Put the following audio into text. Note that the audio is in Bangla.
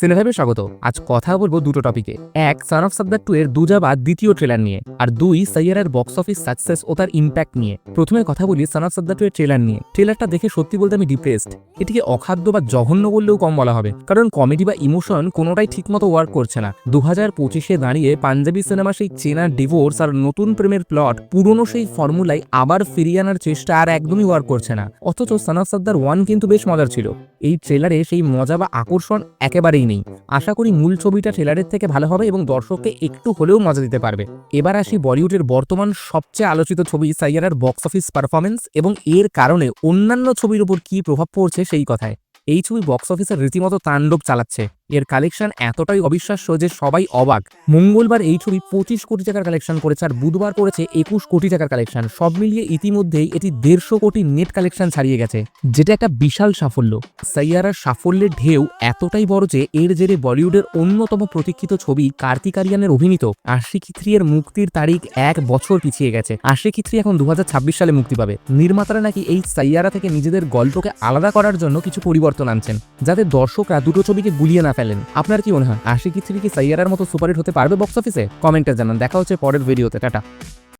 সিনেভাবে স্বাগত। আজ কথা বলব দুটো টপিকে এক সান অফ সাদ্দার টু এর দুজাবা দ্বিতীয় ট্রেলার নিয়ে। আর দুই সাইয়ারের বক্স অফিস সাকসেস ও তার ইম্প্যাক্ট নিয়ে। প্রথমে কথা বলি সান অফ সাদ্দার টু এর ট্রেলার নিয়ে। ট্রেলারটা দেখে সত্যি বলতে আমি ডিপ্রেসড এটিকে অখাদ্য বা জঘন্য বললেও কম বলা হবে। কারণ কমেডি বা ইমোশন কোনোটাই ঠিকমতো ওয়ার্ক করছে না। দু হাজার পঁচিশে দাঁড়িয়ে পাঞ্জাবি সিনেমা সেই চেনা ডিভোর্স আর নতুন প্রেমের প্লট পুরনো সেই ফর্মুলায় আবার ফিরিয়ে আনার চেষ্টা আর একদমই ওয়ার্ক করছে না। অথচ সান অফ সাদ্দার ওয়ান কিন্তু বেশ মজার ছিল। এই ট্রেলারে সেই মজা বা আকর্ষণ একেবারেই নেই। আশা করি মূল ছবিটা ট্রেলারের থেকে ভালো হবে এবং দর্শককে একটু হলেও মজা দিতে পারবে। এবার আসি বলিউডের বর্তমান সবচেয়ে আলোচিত ছবি সাইয়ারার বক্স অফিস পারফরমেন্স এবং এর কারণে অন্যান্য ছবির উপর কি প্রভাব পড়ছে সেই কথায়। এই ছবি বক্স অফিসের রীতিমতো তাণ্ডব চালাচ্ছে। এর কালেকশন এতটাই অবিশ্বাস্য যে সবাই অবাক। মঙ্গলবার এই ছবি পঁচিশ কোটি টাকার কালেকশন করেছে আর বুধবার করেছে একুশ কোটি টাকার কালেকশন সব মিলিয়ে ইতিমধ্যেই এটি দেড়শো কোটি নেট কালেকশন ছাড়িয়ে গেছে, যেটা একটা বিশাল সাফল্য। সাইয়ারার সাফল্যের ঢেউ এতটাই বড় যে এর জেরে বলিউডের অন্যতম প্রতীক্ষিত ছবি কার্তিক আরিয়ানের অভিনীত আশিকি থ্রি এর মুক্তির তারিখ এক বছর পিছিয়ে গেছে। আশিকি থ্রি এখন দু হাজার ছাব্বিশ সালে মুক্তি পাবে। নির্মাতারা নাকি এই সাইয়ারা থেকে নিজেদের গল্পকে আলাদা করার জন্য কিছু পরিবর্তন আনছেন, যাতে দর্শকরা দুটো ছবিকে গুলিয়ে না ফেলেন। আপনার কি মনে হয়? আশিকি থ্রি কি সাইয়ারার মতো সুপারহিট হতে পারবে বক্স অফিসে কমেন্টে জানান। দেখা হচ্ছে পরের ভিডিওতে টাটা।